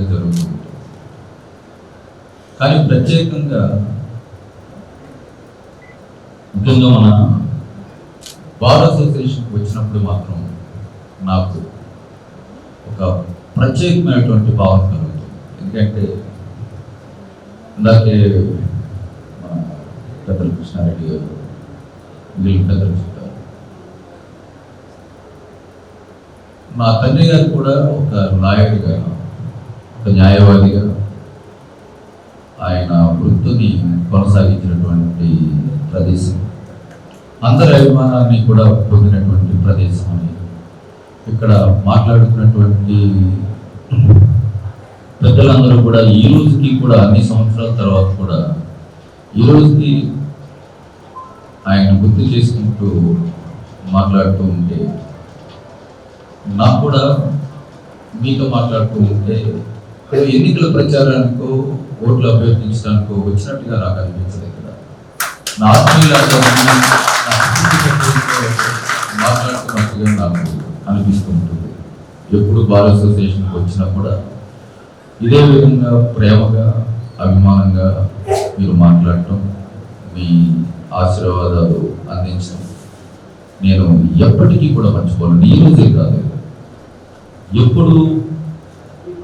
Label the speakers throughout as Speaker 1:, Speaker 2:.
Speaker 1: అనేది జరుగుతుంది. కానీ ప్రత్యేకంగా ముఖ్యంగా మన బార్ అసోసియేషన్కి వచ్చినప్పుడు మాత్రం నాకు ఒక ప్రత్యేకమైనటువంటి భావన కలుగుతుంది. ఎందుకంటే ఇందాకే మన పెద్దలు కృష్ణారెడ్డి గారు మిగిలిన పెద్దలు చెప్పారు. మా తండ్రి గారు కూడా ఒక లాయర్గా ఒక న్యాయవాదిగా ఆయన వృత్తిని కొనసాగించినటువంటి ప్రదేశం. అందరి అభిమానాన్ని కూడా పొందినటువంటి ప్రదేశం అని ఇక్కడ మాట్లాడుతున్నటువంటి పెద్దలందరూ కూడా ఈ రోజుకి కూడా అన్ని సంవత్సరాల తర్వాత కూడా ఈ రోజుకి ఆయన గుర్తు చేసుకుంటూ మాట్లాడుతూ ఉంటే నాకు కూడా మీతో మాట్లాడుతూ ఉంటే ఏదో ఎన్నికల ప్రచారానికో ఓట్లు అభ్యర్థించడానికో వచ్చినట్టుగా నాకు అనిపించదు ఇక్కడ. నా ఆత్మీయులందరినీ మాట్లాడుతున్నట్టుగా నాకు అనిపిస్తుంటుంది ఎప్పుడు బార్ అసోసియేషన్కి వచ్చినా కూడా ఇదే విధంగా ప్రేమగా అభిమానంగా మీరు మాట్లాడటం మీ ఆశీర్వాదాలు అందించడం నేను ఎప్పటికీ కూడా మర్చిపోను. ఈ రోజే కాదు. ఎప్పుడు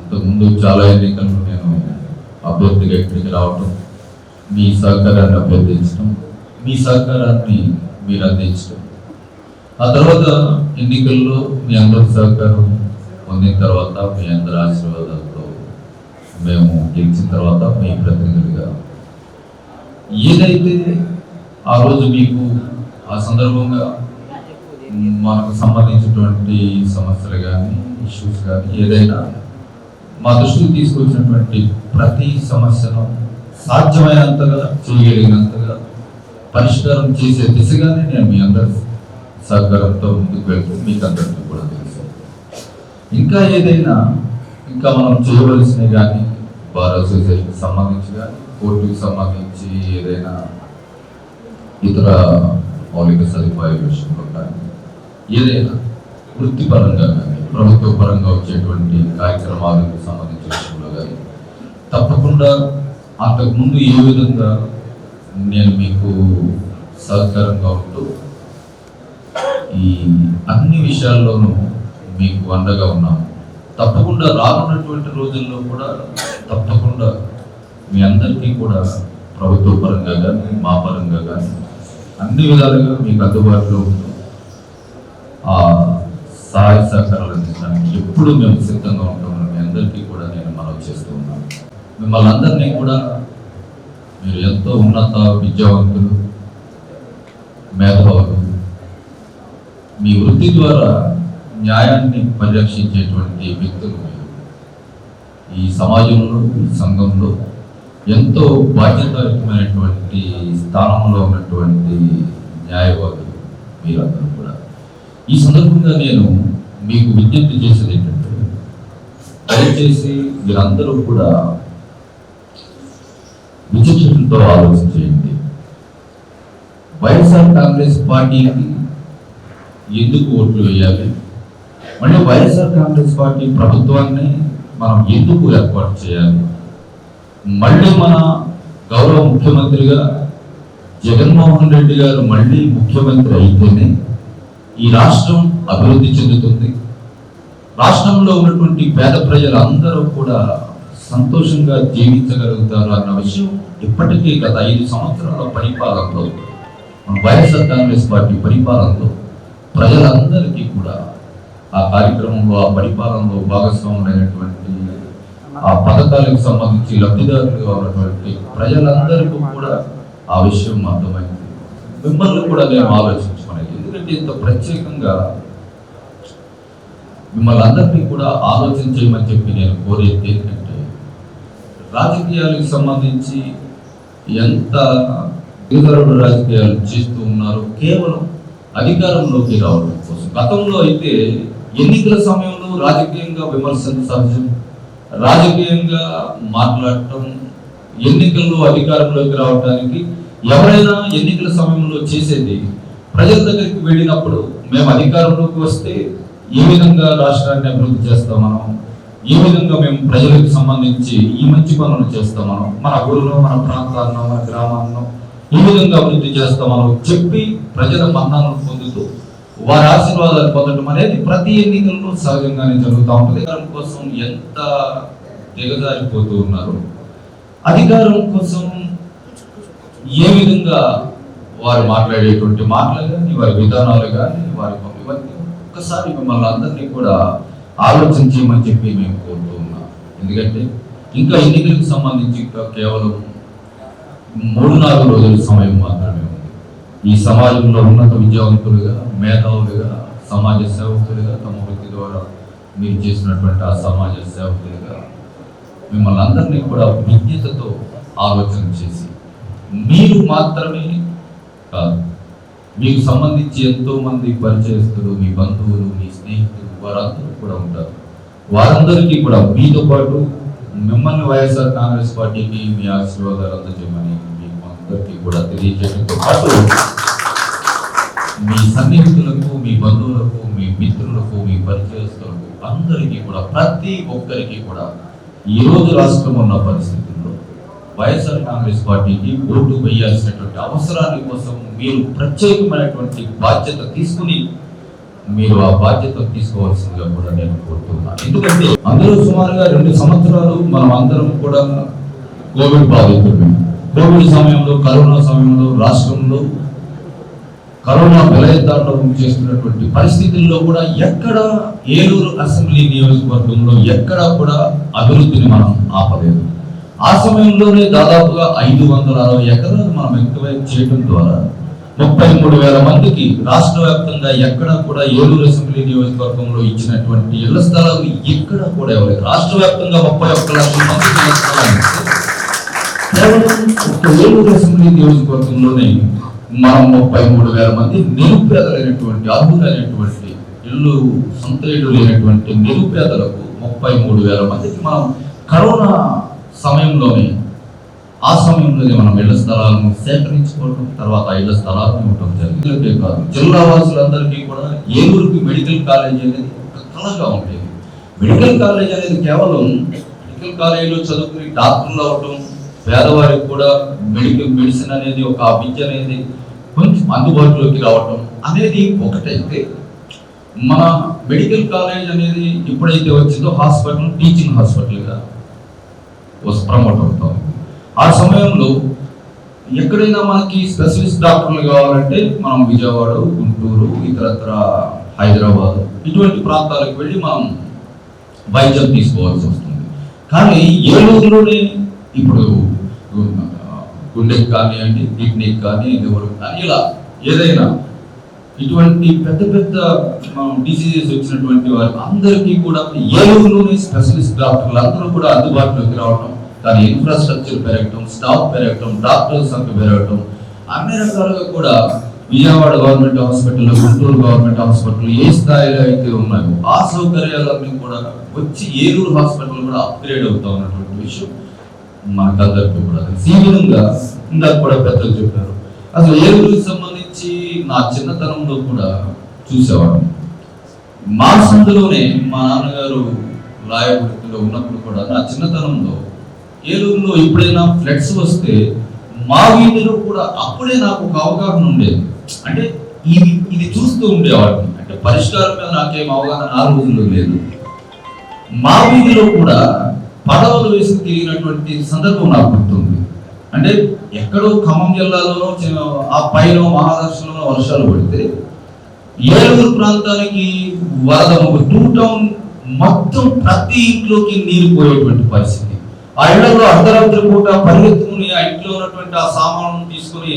Speaker 1: ఇంతకుముందు చాలా ఎన్నికలను నేను అభ్యర్థిగా ఇక్కడికి రావటం మీ సహకారాన్ని అభ్యర్థించడం మీ సహకారాన్ని మీరు అందించడం ఆ తర్వాత ఎన్నికల్లో మీ అందరి సహకారం పొందిన తర్వాత మీ అందరి ఆశీర్వాదాలతో మేము గెలిచిన తర్వాత మీ ప్రతినిధులుగా. ఏదైతే ఆ రోజు మీకు ఆ సందర్భంగా మనకు సంబంధించినటువంటి సమస్యలు కానీ ఇష్యూస్ కానీ ఏదైనా మా దృష్టికి తీసుకొచ్చినటువంటి ప్రతి సమస్యను సాధ్యమైనంతగా చేయగలిగినంతగా పరిష్కారం చేసే దిశగానే నేను మీ అందరి సహకారంతో ముందుకు వెళ్తూ మీకు అందరికీ కూడా తెలుసు. ఇంకా ఏదైనా ఇంకా మనం చేయవలసినవి కానీ బార్ అసోసియేషన్కి సంబంధించి కానీ కోర్టుకి సంబంధించి ఏదైనా ఇతర మౌలిక సదుపాయ విషయంలో కానీ ఏదైనా వృత్తిపరంగా కానీ ప్రభుత్వ పరంగా వచ్చేటువంటి కార్యక్రమాలకు సంబంధించిన విషయంలో కానీ తప్పకుండా అంతకుముందు ఏ విధంగా నేను మీకు సహకారంగా ఉంటూ ఈ అన్ని విషయాల్లోనూ మీకు అండగా ఉన్నాము తప్పకుండా రానున్నటువంటి రోజుల్లో కూడా తప్పకుండా మీ అందరికీ కూడా ప్రభుత్వ పరంగా కానీ మా పరంగా కానీ అన్ని విధాలుగా మీకు అందుబాటులో ఉంటూ సహాయ సహకారాలు అందించడానికి ఎప్పుడు మేము సిద్ధంగా ఉంటామని మీ అందరికీ కూడా నేను మనవి చేస్తూ ఉన్నాను. మిమ్మల్ని అందరినీ కూడా మీరు ఎంతో ఉన్నత విద్యావంతులు మేధావులు మీ వృత్తి ద్వారా న్యాయాన్ని పరిరక్షించేటువంటి వ్యక్తులు ఈ సమాజంలో ఈ సంఘంలో ఎంతో బాధ్యతాయుతమైనటువంటి స్థానంలో ఉన్నటువంటి న్యాయవాదులు మీరందరూ కూడా. ఈ సందర్భంగా నేను మీకు విజ్ఞప్తి చేసేది ఏంటంటే దయచేసి మీరందరూ కూడా విచక్షణతో ఆలోచన చేయండి. వైఎస్ఆర్ కాంగ్రెస్ పార్టీకి ఎందుకు ఓట్లు వేయాలి? మళ్ళీ వైఎస్ఆర్ కాంగ్రెస్ పార్టీ ప్రభుత్వాన్ని మనం ఎందుకు ఏర్పాటు చేయాలి? మళ్ళీ మన గౌరవ ముఖ్యమంత్రిగా జగన్మోహన్ రెడ్డి గారు మళ్ళీ ముఖ్యమంత్రి అయితేనే ఈ రాష్ట్రం అభివృద్ధి చెందుతుంది. రాష్ట్రంలో ఉన్నటువంటి పేద ప్రజలందరూ కూడా సంతోషంగా జీవించగలుగుతారు అన్న విషయం ఇప్పటికీ గత ఐదు సంవత్సరాల పరిపాలనలో వైఎస్ఆర్ కాంగ్రెస్ పార్టీ పరిపాలనలో ప్రజలందరికీ కూడా ఆ కార్యక్రమంలో ఆ పరిపాలనలో భాగస్వాములైనటువంటి ఆ పథకాలకు సంబంధించి లబ్ధిదారులుగా ఉన్నటువంటి ప్రజలందరికీ కూడా ఆ విషయం అర్థమైంది. మిమ్మల్ని కూడా నేను ఆలోచించుకునేది ఎందుకంటే ఇంత ప్రత్యేకంగా మిమ్మల్ని అందరినీ కూడా ఆలోచన చేయమని చెప్పి నేను కోరేది ఏంటంటే రాజకీయాలకు సంబంధించి ఎంత దిగజారుడు రాజకీయాలు చేస్తూ ఉన్నారు కేవలం అధికారంలోకి రావడం కోసం. గతంలో అయితే ఎన్నికల సమయంలో రాజకీయంగా విమర్శలు సహజం రాజకీయంగా మాట్లాడటం ఎన్నికల్లో అధికారంలోకి రావడానికి ఎవరైనా ఎన్నికల సమయంలో చేసేది ప్రజల దగ్గరికి వెళ్ళినప్పుడు మేము అధికారంలోకి వస్తే ఏ విధంగా రాష్ట్రాన్ని అభివృద్ధి చేస్తాం మనం. ఏ విధంగా మేము ప్రజలకు సంబంధించి ఈ మంచి పనులు చేస్తాం మనం. మన ఊరిలో మన ప్రాంతాల్లో మన గ్రామాల్లో ఏ విధంగా అభివృద్ధి చేస్తాం మనం చెప్పి ప్రజల మన్నాలను పొందుతూ వారి ఆశీర్వాదాలు పొందడం అనేది ప్రతి ఎన్నికల్లో సహజంగానే జరుగుతూ ఉంటుంది. అధికారం కోసం ఎంత దిగజారిపోతూ ఉన్నారు అధికారం కోసం ఏ విధంగా వారు మాట్లాడేటువంటి మాటలు కానీ వారి విధానాలు కానీ వారి ఇవన్నీ ఒక్కసారి మిమ్మల్ని అందరినీ కూడా ఆలోచించమని చెప్పి మేము కోరుతూ ఉన్నాం. ఎందుకంటే ఇంకా ఎన్నికలకు సంబంధించి కేవలం మూడు నాలుగు రోజుల సమయం మాత్రమే ఉంది. ఈ సమాజంలో ఉన్నత విద్యావంతులుగా మేధావులుగా సమాజ సేవకులుగా తమ వృత్తి ద్వారా మీరు చేసినటువంటి ఆ సమాజ సేవకులుగా మిమ్మల్ని అందరినీ కూడా విజ్ఞతతో ఆలోచన చేసి మీరు మాత్రమే కాదు. మీకు సంబంధించి ఎంతో మంది పరిచయస్తులు మీ బంధువులు మీ స్నేహితులు వారందరూ కూడా ఉంటారు. వారందరికీ కూడా మీతో పాటు మిమ్మల్ని వైఎస్ఆర్ కాంగ్రెస్ పార్టీకి మీ ఆశీర్వాదాలు అందజేయమని మీకు అందరికీ కూడా తెలియజేయడంతో పాటు మీ సన్నిహితులకు మీ బంధువులకు మీ మిత్రులకు మీ పరిచయస్తులకు అందరికీ కూడా ప్రతి ఒక్కరికి కూడా ఈరోజు రోజు రాష్ట్రం ఉన్న పరిస్థితి వైఎస్ఆర్ కాంగ్రెస్ పార్టీకి ఓటు వేయాల్సినటువంటి అవసరాన్ని కోసం మీరు ప్రత్యేకమైనటువంటి బాధ్యత తీసుకుని మీరు ఆ బాధ్యత తీసుకోవాల్సిందిగా కూడా నేను కోరుతున్నాను. ఎందుకంటే అందులో సుమారుగా రెండు సంవత్సరాలు మనం అందరం కూడా కోవిడ్ బాధితులు కోవిడ్ సమయంలో కరోనా సమయంలో రాష్ట్రంలో కరోనా విలయతాండవం చేస్తున్నటువంటి పరిస్థితుల్లో కూడా ఎక్కడ ఏలూరు అసెంబ్లీ నియోజకవర్గంలో ఎక్కడ కూడా అభివృద్ధిని మనం ఆపలేదు. ఆ సమయంలోనే దాదాపుగా ఐదు వందల అరవై ఎకరాలు మనం ఎక్టివేట్ చేయడం ద్వారా ముప్పై మూడు వేల మందికి రాష్ట్ర వ్యాప్తంగా ఎక్కడ కూడా ఏలూరు అసెంబ్లీ నియోజకవర్గంలో ఇచ్చినటువంటి ఇళ్ళ స్థలాలు ఎక్కడ కూడా ఇవ్వలేదు రాష్ట్ర వ్యాప్తంగా ముప్పై ఒక్క లక్షల మందికి కేవలం ఒక్క ఏలూరు అసెంబ్లీ నియోజకవర్గంలోనే మనం ముప్పై మూడు వేల మంది నిరుపేదలైనటువంటి అర్హులైనటువంటి ఇల్లు సొంత ఇల్లు లేనటువంటి నిరుపేదలకు ముప్పై మూడు వేల మందికి మనం కరోనా సమయంలోనే ఆ సమయంలోనే మనం ఇళ్ళ స్థలాలను సేకరించుకోవడం తర్వాత ఇళ్ళ స్థలాలను ఇవ్వడం జరిగింది. కాదు జిల్లా వాసులందరికీ కూడా ఏలూరుకి మెడికల్ కాలేజ్ అనేది ఒక కళగా ఉండేది. మెడికల్ కాలేజ్ అనేది కేవలం మెడికల్ కాలేజీలో చదువుకుని డాక్టర్లు అవటం పేదవారికి కూడా మెడికల్ మెడిసిన్ అనేది ఒక విద్య అనేది కొంచెం అందుబాటులోకి రావటం అనేది ఒకటైతే మన మెడికల్ కాలేజ్ అనేది ఎప్పుడైతే వచ్చిందో హాస్పిటల్ టీచింగ్ హాస్పిటల్గా ప్రమోట్ అవుతాం ఆ సమయంలో ఎక్కడైనా మనకి స్పెషలిస్ట్ డాక్టర్లు కావాలంటే మనం విజయవాడ గుంటూరు ఇతరత్ర హైదరాబాద్ ఇటువంటి ప్రాంతాలకు వెళ్ళి మనం వైద్యం తీసుకోవాల్సి వస్తుంది. కానీ ఏ రోజులోనే ఇప్పుడు గుండెకి కానివ్వండి కిడ్నీకి కానీ లివర్ కానీ ఇలా ఏదైనా ఇటువంటి పెద్ద పెద్ద డిసీజెస్ వచ్చినటువంటి వారి అందరికీ కూడా ఏ రోజులోనే స్పెషలిస్ట్ డాక్టర్లు అందరూ కూడా అందుబాటులోకి రావడం కానీ ఇన్ఫ్రాస్ట్రక్చర్ పెరగటం స్టాఫ్ పెరగటం డాక్టర్స్ సంఖ్య పెరగటం అన్ని రకాలుగా కూడా Vijayawada government hospital Guntur government hospital ఏ స్థాయిలో అయితే ఉన్నాయో ఆ సౌకర్యాలన్నీ కూడా వచ్చి ఏలూరు హాస్పిటల్ కూడా అప్గ్రేడ్ అవుతా ఉన్నటువంటి విషయం మనకందరికీ కూడా తెలుసు. ఈ విధంగా ఇందాక కూడా పెద్దలు చెప్పారు అసలు ఏలూరుకి సంబంధించి నా చిన్నతనంలో కూడా చూసేవాడు మా సందులోనే మా నాన్నగారు రాయవృత్తిలో ఉన్నప్పుడు కూడా నా చిన్నతనంలో ఏలూరులో ఎప్పుడైనా ఫ్లడ్స్ వస్తే మా వీధిలో కూడా అప్పుడే నాకు ఒక అవగాహన ఉండేది. అంటే ఇది ఇది చూస్తూ ఉండేవాడిని. అంటే పరిష్కారం మీద నాకేం అవగాహన ఆ రోజుల్లో లేదు. మా వీధిలో కూడా పడవలు వేసి తిరిగినటువంటి సందర్భం నాకు గుర్తుంది. అంటే ఎక్కడో ఖమ్మం జిల్లాలోనో ఆ పైన మహారాష్ట్రలోనో వర్షాలు పడితే ఏలూరు ప్రాంతానికి వరద ఒక టూ టౌన్ మొత్తం ప్రతి ఇంట్లోకి నీరు పోయేటువంటి పరిస్థితి. ఆ ఇళ్ళలో అర్ధరాత్రి పూట పరిగెత్తుకుని ఆ ఇంట్లో ఉన్నటువంటి ఆ సామాను తీసుకుని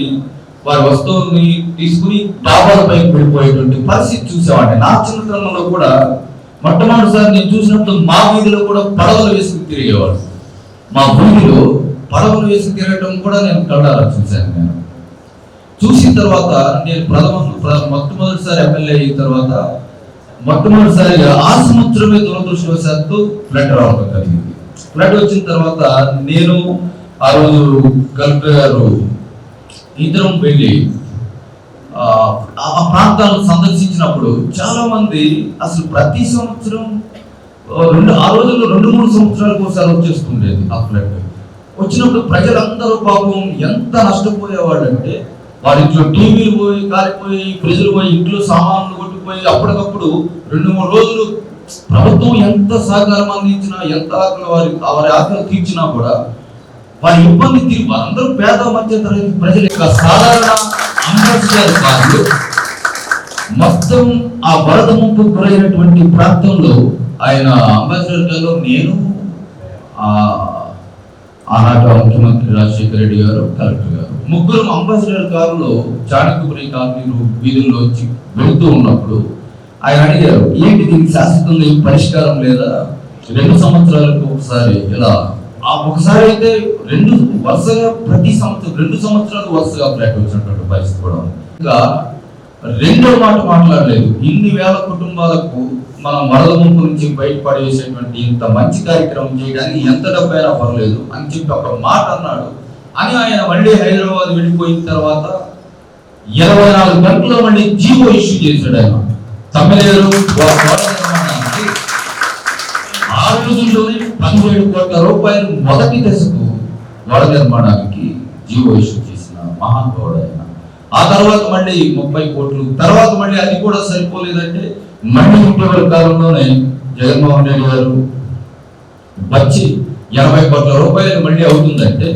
Speaker 1: వారి వస్తువుల్ని తీసుకుని డాబాల పైకి వెళ్ళిపోయేటువంటి పరిస్థితి చూసేవాడిని. నా చిన్నతనంలో కూడా మొట్టమొదటిసారి నేను చూసినప్పుడు మా వీధిలో కూడా పడవలు వేసుకుని తిరిగేవాడు. మా భూమిలో పడవలు వేసి తిరగటం కూడా నేను కళ్ళారా చూశాను నేను. చూసిన తర్వాత నేను ప్రథమ ప్ర- మొట్టమొదటిసారి ఎమ్మెల్యే అయిన తర్వాత మొట్టమొదటిసారిగా ఆ సంవత్సరమే దురదృష్టవశాత్తు లెటర్ రావడం కలిగింది ఫ్లడ్ వచ్చిన తర్వాత నేను ఆ రోజు కలెక్టర్ గారు ఇద్దరం వెళ్ళి ఆ ప్రాంతాలను సందర్శించినప్పుడు చాలా మంది అసలు ప్రతి సంవత్సరం రెండు ఆ రోజుల్లో రెండు మూడు సంవత్సరాలకు ఒకసారి వచ్చేస్తుండేది ఆ ఫ్లడ్. వచ్చినప్పుడు ప్రజలందరూ పాపం ఎంత నష్టపోయేవాళ్ళు అంటే వారి ఇంట్లో టీవీలు పోయి కాలిపోయి ఫ్రిడ్జ్లు పోయి ఇంట్లో సామాన్లు కొట్టిపోయి అప్పటికప్పుడు రెండు మూడు రోజులు ప్రభుత్వం ఎంత సహకారం అందించినా ఎంత ఆకలి వారి వారి ఆకలి తీర్చినా కూడా వారి ఇబ్బంది తీరు వారందరూ పేద మధ్య తరగతి ప్రజల యొక్క సాధారణ అంబేద్కర్ కాదు. మొత్తం ఆ వరద ముంపు గురైనటువంటి ప్రాంతంలో ఆయన అంబేద్కర్ గారు నేను ఆ ఆనాటి ముఖ్యమంత్రి రాజశేఖర రెడ్డి గారు కలెక్టర్ గారు ముగ్గురు అంబాసిడర్ కారులో చాణక్యపురి కాలనీ వీధుల్లో వచ్చి వెళుతూ ఉన్నప్పుడు ఆయన అడిగారు ఏంటి దీనికి శాశ్వతంగా ఏం పరిష్కారం లేదా? రెండు సంవత్సరాలకు ఒకసారి ఇలా. ఆ ఒకసారి అయితే రెండు వరుసగా ప్రతి సంవత్సరం రెండు సంవత్సరాలు వరుసగా ఫ్లాట్ వచ్చినటువంటి పరిస్థితి కూడా ఇంకా రెండో మాట మాట్లాడలేదు. ఇన్ని వేల కుటుంబాలకు మనం వరద ముంపు నుంచి బయటపడేసేటువంటి ఇంత మంచి కార్యక్రమం చేయడానికి ఎంత డబ్బైనా పర్లేదు. అని చెప్పి ఒక మాట అన్నాడు. అని ఆయన మళ్ళీ హైదరాబాద్ వెళ్ళిపోయిన తర్వాత ఇరవై నాలుగు గంటల్లో మళ్ళీ జీవో ఇష్యూ చేశాడు ఆయన. తమిళేరు నిర్మాణానికి ఆ రోజుల్లోనే పదిహేడు కోట్ల రూపాయలు మొదటి దశకు గోడ నిర్మాణానికి జీవో ఇష్యూ చేసిన మహానుభావుడు ఆయన. ఆ తర్వాత మళ్ళీ ముప్పై కోట్లు తర్వాత మళ్ళీ అది కూడా సరిపోలేదంటే మళ్ళీ ఇటీవల కాలంలోనే జగన్మోహన్ రెడ్డి గారు వచ్చి ఎనభై కోట్ల రూపాయలు మళ్ళీ అవుతుందంటే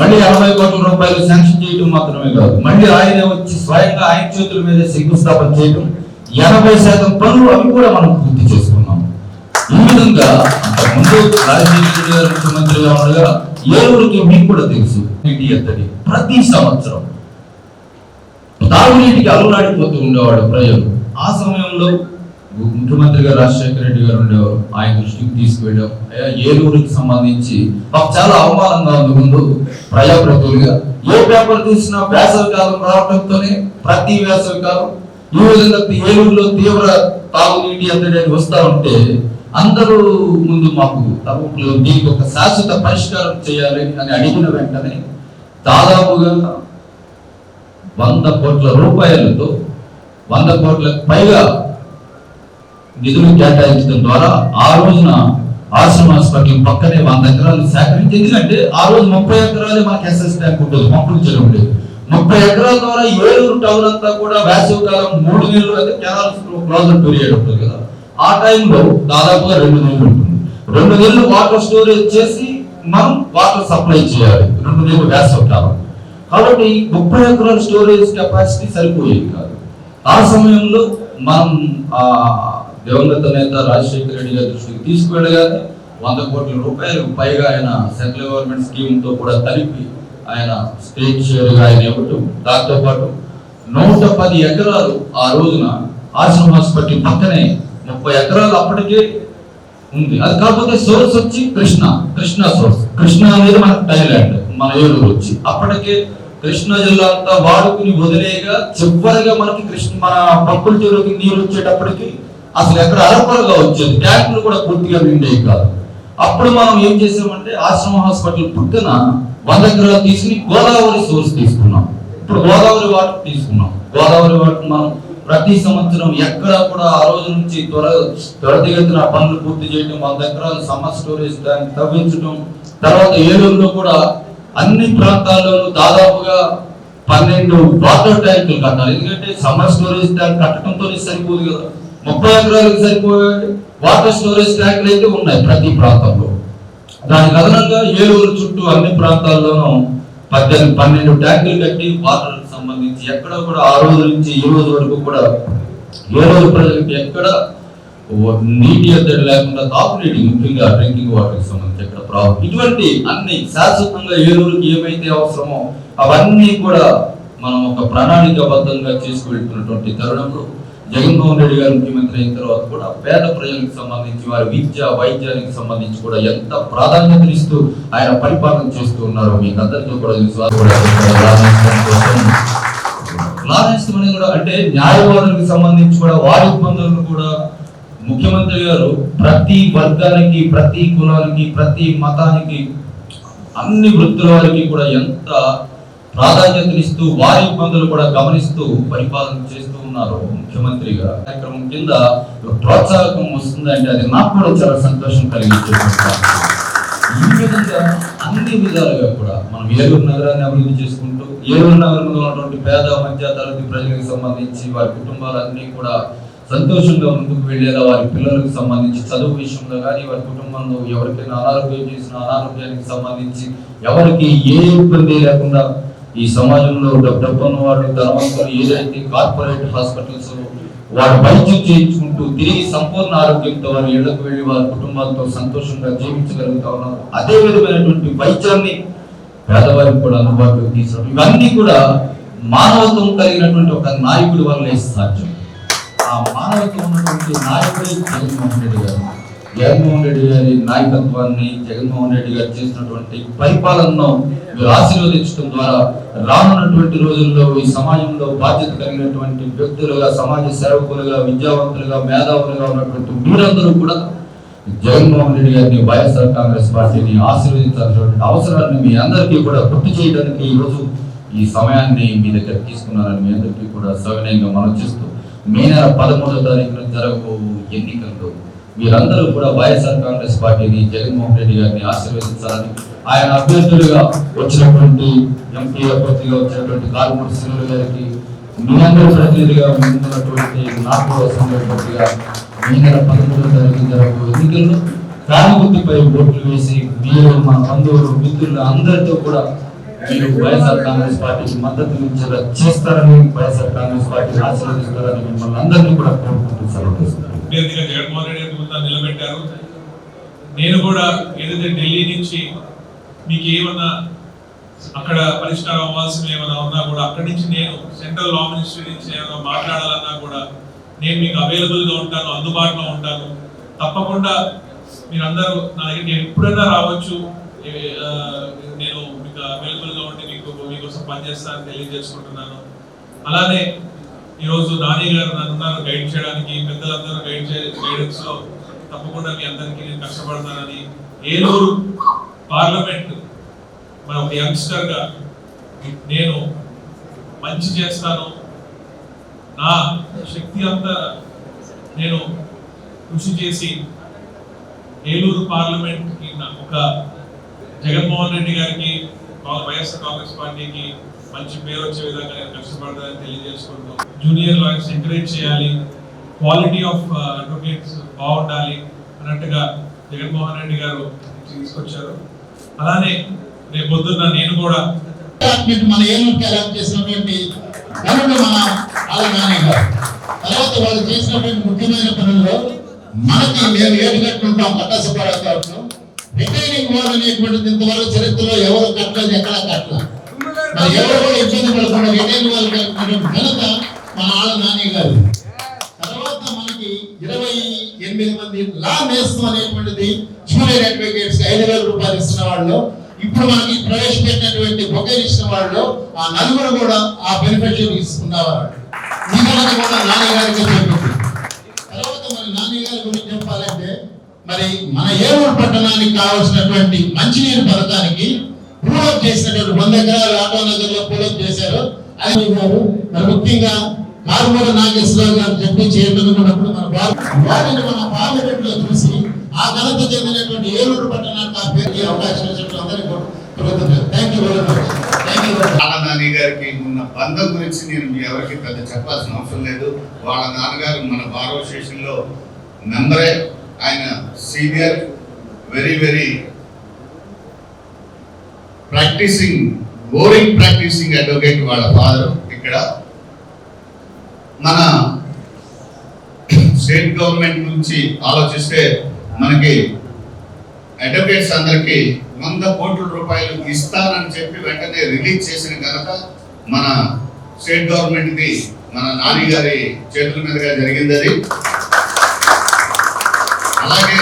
Speaker 1: మళ్ళీ ఎనభై కోట్ల రూపాయలు శాంక్షన్ చేయడం మాత్రమే కాదు మళ్ళీ ఆయనే వచ్చి స్వయంగా ఆయన చేతుల మీద శంకుస్థాపన చేయడం ఎనభై శాతం పనులు అవి కూడా మనం పూర్తి చేసుకున్నాం. ఈ విధంగా అంతకుముందు రాజశేఖర గారు ముఖ్యమంత్రిగా ఉండగా ఏలూరుకి మీకు కూడా తెలుసు నీటి ఎత్తడి ప్రతి సంవత్సరం తాగునీటికి అలవాడిపోతూ ఉండేవాడు ప్రజలు. ఆ సమయంలో ముఖ్యమంత్రి గారు రాజశేఖర రెడ్డి గారు ఉండేవారు. ఆయన దృష్టికి తీసుకువెళ్ళాం. అయ్యా ఏలూరుకి సంబంధించి మాకు చాలా అవమానంగా ఉంది ముందు ప్రజాప్రతినిధులుగా ఏ పేపర్ తీసినా వేసవి కాలం రావడంతోనే ప్రతి వేసవి కాలం ఈ విధంగా తీవ్ర తాగునీటి ఎద్దడి వస్తా ఉంటే అందరూ ముందు మాకు తప్పులు దీనికి ఒక శాశ్వత పరిష్కారం చేయాలి అని అడిగిన వెంటనే దాదాపుగా వంద కోట్ల రూపాయలతో వంద కోట్లకు పైగా నిధులు కేటాయించడం ద్వారా ఆ రోజున ఆశ్రమ హాస్పిటల్ పక్కనే వంద ఎకరాలు సేకరించి ఎందుకంటే ఆ రోజు ముప్పై ఎకరాలే మనకి ఎస్ఎస్ ట్యాంక్ ఉంటుంది పంపులు చెరువు ముప్పై ఎకరాల ద్వారా ఏలూరు టౌన్ అంతా కూడా వేసవి కాలం మూడు నెలలు అయితే కెనాల్ ప్రాజెక్ట్ పీరియడ్ ఉంటుంది కదా. ఆ టైంలో దాదాపుగా రెండు నెలలు ఉంటుంది. రెండు నెలలు వాటర్ స్టోరేజ్ చేసి మనం వాటర్ సప్లై చేయాలి. రెండు నెలలు వేసవి కాలం. కాబట్టి ముప్పై ఎకరాల స్టోరేజ్ కెపాసిటీ సరిపోయేది కాదు. ఆ సమయంలో మనం ఆ దివంగత నేత రాజశేఖర రెడ్డి గారి దృష్టికి తీసుకువెళ్ళగానే వంద కోట్ల రూపాయలు పైగా ఆయన సెంట్రల్ గవర్నమెంట్ స్కీమ్తో కూడా కలిపి ఆయన స్టేజ్ షేర్ ఆయన ఇవ్వటం దాంతో పాటు నూట పది ఎకరాలు ఆ రోజున ఆశ్రమ హాస్పిటల్ పక్కనే ముప్పై ఎకరాలు అప్పటికే ఉంది. అది కాకపోతే సోర్స్ వచ్చి కృష్ణ కృష్ణ సోర్స్. కృష్ణ అనేది మనకు థైలాండ్ మన ఏలూరు వచ్చి. అప్పటికే కృష్ణా జిల్లా అంతా వాడుకుని వదిలేగా చివరిగా మనకి కృష్ణ మన పంపుల చెరువుకి నీరు వచ్చేటప్పటికి అసలు ఎక్కడ అరపరగా వచ్చేది. ట్యాంకులు కూడా పూర్తిగా నిండేవి కాదు. అప్పుడు మనం ఏం చేసామంటే ఆశ్రమ హాస్పిటల్ పక్కన వంద ఎకరాలు తీసుకుని గోదావరి సోర్స్ తీసుకున్నాం. ఇప్పుడు గోదావరి వాటర్ తీసుకున్నాం. గోదావరి వాటర్ మనం ప్రతి సంవత్సరం ఎక్కడ కూడా ఆ రోజు నుంచి త్వర త్వరతిగతిన పనులు పూర్తి చేయడం వంద ఎకరాలు సమ్మర్ స్టోరేజ్ ట్యాంక్ తవ్వించడం తర్వాత ఏలూరులో కూడా అన్ని ప్రాంతాల్లోనూ దాదాపుగా పన్నెండు వాటర్ ట్యాంకులు కట్టాలి. ఎందుకంటే సమ్మర్ స్టోరేజ్ ట్యాంక్ కట్టడంతో సరిపోదు కదా. ముప్పై ఎకరాలకు సరిపోయే వాటర్ స్టోరేజ్ ట్యాంకులు అయితే ఉన్నాయి ప్రతి ప్రాంతంలో. దానికి అదనంగా ఏలూరు చుట్టూ అన్ని ప్రాంతాల్లోనూ పద్దెనిమిది పన్నెండు ట్యాంకులు కట్టి వాటర్ సంబంధించి ఎక్కడ కూడా ఆ రోజు నుంచి ఈ రోజు వరకు కూడా ఏ రోజు ప్రజలకు ఎక్కడ నీటి ఎద్దడి లేకుండా తాగునీటి ముఖ్యంగా డ్రింకింగ్ వాటర్కి సంబంధించి ఎక్కడ ప్రాబ్లం. ఇటువంటి అన్ని శాశ్వతంగా ఏలూరుకి ఏమైతే అవసరమో అవన్నీ కూడా మనం ఒక ప్రణాళికాబద్ధంగా తీసుకువెళ్తున్నటువంటి తరుణంలో జగన్మోహన్ రెడ్డి గారు ముఖ్యమంత్రి అయిన తర్వాత కూడా పేద ప్రజలకు సంబంధించి వారి విద్య వైద్యానికి సంబంధించి కూడా ఎంత ప్రాధాన్యత ఇస్తూ ఆయన పరిపాలన చేస్తూ ఉన్నారో మీకు అందరితో కూడా కూడా లారెన్స్ అనేది కూడా అంటే న్యాయవాదులకు సంబంధించి కూడా వారి ఇబ్బందులను కూడా ముఖ్యమంత్రి గారు ప్రతి వర్గానికి ప్రతి కులానికి ప్రతి మతానికి అన్ని వృత్తుల వారికి కూడా ఎంత ప్రాధాన్యతనిస్తూ వారి ఇబ్బందులు కూడా గమనిస్తూ పరిపాలన చేస్తూ ఉన్నారు ముఖ్యమంత్రిగా కార్యక్రమం కింద ప్రోత్సాహకం వస్తుందంటే అది నాకు కూడా చాలా సంతోషం కలిగించేటువంటి ఈ విధంగా అన్ని విధాలుగా కూడా మనం ఏలూరు నగరాన్ని అభివృద్ధి చేసుకుంటూ ఏలూరు నగరంలో ఉన్నటువంటి పేద మధ్య తరగతి ప్రజలకు సంబంధించి వారి కుటుంబాలన్నీ కూడా సంతోషంగా ముందుకు వెళ్ళేలా వారి పిల్లలకు సంబంధించి చదువు విషయంలో కానీ వారి కుటుంబంలో ఎవరికైనా అనారోగ్యం చేసిన అనారోగ్యానికి సంబంధించి ఎవరికి ఏ ఇబ్బంది లేకుండా ఈ సమాజంలో డబ్బున్న వాళ్ళు ధనవంతులు ఏదైతే కార్పొరేట్ హాస్పిటల్స్ వారు వైద్యం చేయించుకుంటూ తిరిగి సంపూర్ణ ఆరోగ్యంతో వారి ఇళ్ళకు వెళ్ళి వారి కుటుంబాలతో సంతోషంగా జీవించగలుగుతా ఉన్నారు. అదే విధమైనటువంటి వైద్యాన్ని పేదవారికి కూడా అందుబాటులోకి తీసుకురావడం. ఇవన్నీ కూడా మానవత్వం కలిగినటువంటి ఒక నాయకుడి వల్లే సాధ్యం. ఆ మానవత్వం ఉన్నటువంటి నాయకుడే జగన్మోహన్ రెడ్డి గారు. జగన్మోహన్ రెడ్డి గారి నాయకత్వాన్ని జగన్మోహన్ రెడ్డి గారు చేసినటువంటి పరిపాలనను మీరు ఆశీర్వదించడం ద్వారా రానున్నటువంటి రోజుల్లో ఈ సమాజంలో బాధ్యత కలిగినటువంటి వ్యక్తులుగా సమాజ సేవకులుగా విద్యావంతులుగా మేధావులుగా ఉన్నటువంటి మీరందరూ కూడా జగన్మోహన్ రెడ్డి గారిని వైఎస్ఆర్ కాంగ్రెస్ పార్టీని ఆశీర్వదించాల్సినటువంటి అవసరాన్ని మీ అందరికీ కూడా గుర్తు చేయడానికి ఈరోజు రోజు ఈ సమయాన్ని మీ దగ్గర తీసుకున్నారని మీ అందరికీ కూడా సవినయంగా మనం చేస్తూ మే నెల పదమూడవ తారీఖున జరగబో ఎన్నికల్లో మీరందరూ కూడా వైఎస్ఆర్ కాంగ్రెస్ పార్టీని జగన్మోహన్ రెడ్డి గారిని ఆశీర్వదించాలని ఆయన అభ్యర్థులుగా వచ్చినటువంటి ఎంపీ అభ్యర్థిగా వచ్చినటువంటి కారుమూడి శ్రీనులు గారికి మీ అందరూ ప్రతినిధిగా ముందున్నటువంటి నాకు వస్తున్నటువంటిగా మీ నెల పదమూడవ తారీఖు ఎన్నికల్లో ప్రాణగుర్తిపై ఓట్లు వేసి మీరు మన బంధువులు మిత్రులు అందరితో కూడా మీరు వైఎస్ఆర్ కాంగ్రెస్ పార్టీకి మద్దతు ఇచ్చేలా చేస్తారని వైఎస్ఆర్ కాంగ్రెస్ పార్టీని ఆశీర్వదిస్తారని మిమ్మల్ని అందరినీ కూడా కోరుకుంటూ సెలవు తీసుకుంటాను.
Speaker 2: అభ్యర్థిగా నిలబెట్టారు. నేను కూడా ఏదైతే ఢిల్లీ నుంచి మీకు ఏమన్నా అక్కడ పరిష్కారం అవ్వాల్సిన ఏమైనా ఉన్నా కూడా అక్కడి నుంచి నేను సెంట్రల్ లా మినిస్ట్రీ నుంచి ఏమైనా మాట్లాడాలన్నా కూడా నేను మీకు అవైలబుల్గా ఉంటాను అందుబాటులో ఉంటాను. తప్పకుండా మీరందరూ నా దగ్గర నేను ఎప్పుడైనా రావచ్చు. నేను మీకు అవైలబుల్గా ఉండి మీకు మీకోసం పనిచేస్తానని తెలియజేసుకుంటున్నాను. అలానే ఈరోజు నాని గారు నన్ను గైడ్ చేయడానికి పెద్దలందరూ గైడ్ చే గైడెన్స్లో తప్పకుండా మీ అందరికీ నేను కష్టపడతానని ఏలూరు పార్లమెంట్ మన ఒక యంగ్స్టర్గా నేను మంచి చేస్తాను. నా శక్తి అంతా నేను కృషి చేసి ఏలూరు పార్లమెంట్కి నా- ఒక జగన్మోహన్ రెడ్డి గారికి వైఎస్ఆర్ కాంగ్రెస్ పార్టీకి మంచి పేరు వచ్చే విధంగా నేను కష్టపడతానని తెలియజేసుకుంటూ జూనియర్ లాయర్స్ ఎంకరేజ్ చేయాలి. క్వాలిటీ ఆఫ్ అడ్వకేట్స్ బాగుండాలి అన్నట్టుగా జగన్మోహన్ రెడ్డి గారు తీసుకొచ్చారు. అలానే రేపు పొద్దున్న నేను కూడా
Speaker 3: మన ఏలూరుకి అలాట్ చేసినటువంటి పనులు మన ఆలనాని గారు. తర్వాత వాళ్ళు చేసినటువంటి ముఖ్యమైన పనుల్లో మనకి మేము ఏడు కట్టుకుంటాం కావచ్చు రిటైనింగ్ వాల్ అనేటువంటిది ఇంతవరకు చరిత్రలో ఎవరు కట్టలేదు ఎక్కడా కట్టలేదు. ఎవరు కూడా ఇబ్బంది పడకుండా రిటైనింగ్ వాళ్ళు కట్టినటువంటి ఘనత మన ఆళ్ళ నాని గారు ఎనిమిది మంది లా మేస్తం అనేటువంటిది జూనియర్ అడ్వకేట్స్ ఐదు వేల రూపాయలు ఇస్తున్న వాళ్ళు ఇప్పుడు మనకి ప్రవేశపెట్టినటువంటి బొకేలు ఇచ్చిన వాళ్ళు ఆ నలుగురు కూడా ఆ బెనిఫిట్ తీసుకున్నవారు. ఈ కూడా నాన్నగారికి చెప్పింది. తర్వాత మరి నాన్నగారి గురించి చెప్పాలంటే మరి మన ఏలూరు పట్టణానికి కావాల్సినటువంటి మంచినీరు పథకానికి పూలప్ చేసినటువంటి వంద ఎకరాలు ఆటో నగర్లో పూలప్ చేశారు. అది మరి ముఖ్యంగా ఆరుమూల నాగేశ్వరరావు గారు చెప్పి చైర్మన్ ఉన్నప్పుడు మన వారిని మన పార్లమెంట్లో చూసి ఆ ఘనత చెందినటువంటి ఏలూరు పట్టణానికి ఆ పేరు అవకాశం ఇచ్చినట్టు అందరికీ థ్యాంక్ యూ వెరీ మచ్
Speaker 4: వాళ్ళ నాని గారికి ఉన్న బంధం గురించి నేను మీ ఎవరికి పెద్ద చెప్పాల్సిన అవసరం లేదు. వాళ్ళ నాన్నగారు మన బార్ అసోసియేషన్లో మెంబరే. ఆయన senior very very practising boring practising advocate వాళ్ళ ఫాదర్ ఇక్కడ. మన స్టేట్ గవర్నమెంట్ నుంచి ఆలోచిస్తే మనకి అడ్వకేట్స్ అందరికి వంద కోట్ల రూపాయలు ఇస్తానని చెప్పి వెంటనే రిలీజ్ చేసిన ఘనత మన స్టేట్ గవర్నమెంట్ది మన నాని గారి చేతుల మీదుగా జరిగింది అది. అలాగే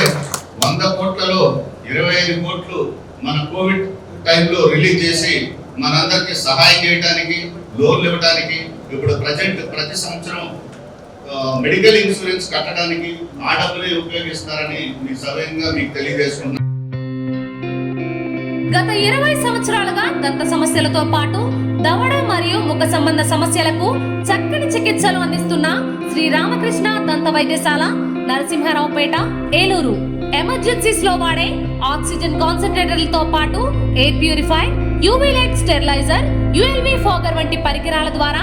Speaker 4: వంద కోట్లలో ఇరవై ఐదు కోట్లు మన కోవిడ్ టైంలో రిలీజ్ చేసి మనందరికీ సహాయం చేయడానికి లోన్లు ఇవ్వడానికి ఇప్పుడు ప్రజెంట్ ప్రతి సంవత్సరం మెడికల్ ఇన్సూరెన్స్ కట్టడానికి ఆ డబ్బులే ఉపయోగిస్తారని మీ సవ్యంగా మీకు తెలియజేసుకుంటున్నాను
Speaker 5: గత ఇరవై సంవత్సరాలుగా దంత సమస్యలతో పాటు దవడ మరియు ముఖ సంబంధ సమస్యలకు చక్కని చికిత్సలు అందిస్తున్న శ్రీ రామకృష్ణ దంత వైద్యశాల నరసింహారావుపేట ఏలూరు. ఎమర్జెన్సీస్లో వాడే ఆక్సిజన్ కాన్సన్ట్రేటర్లతో పాటు air purify UV light steriliser ULV fogger వంటి పరికరాల ద్వారా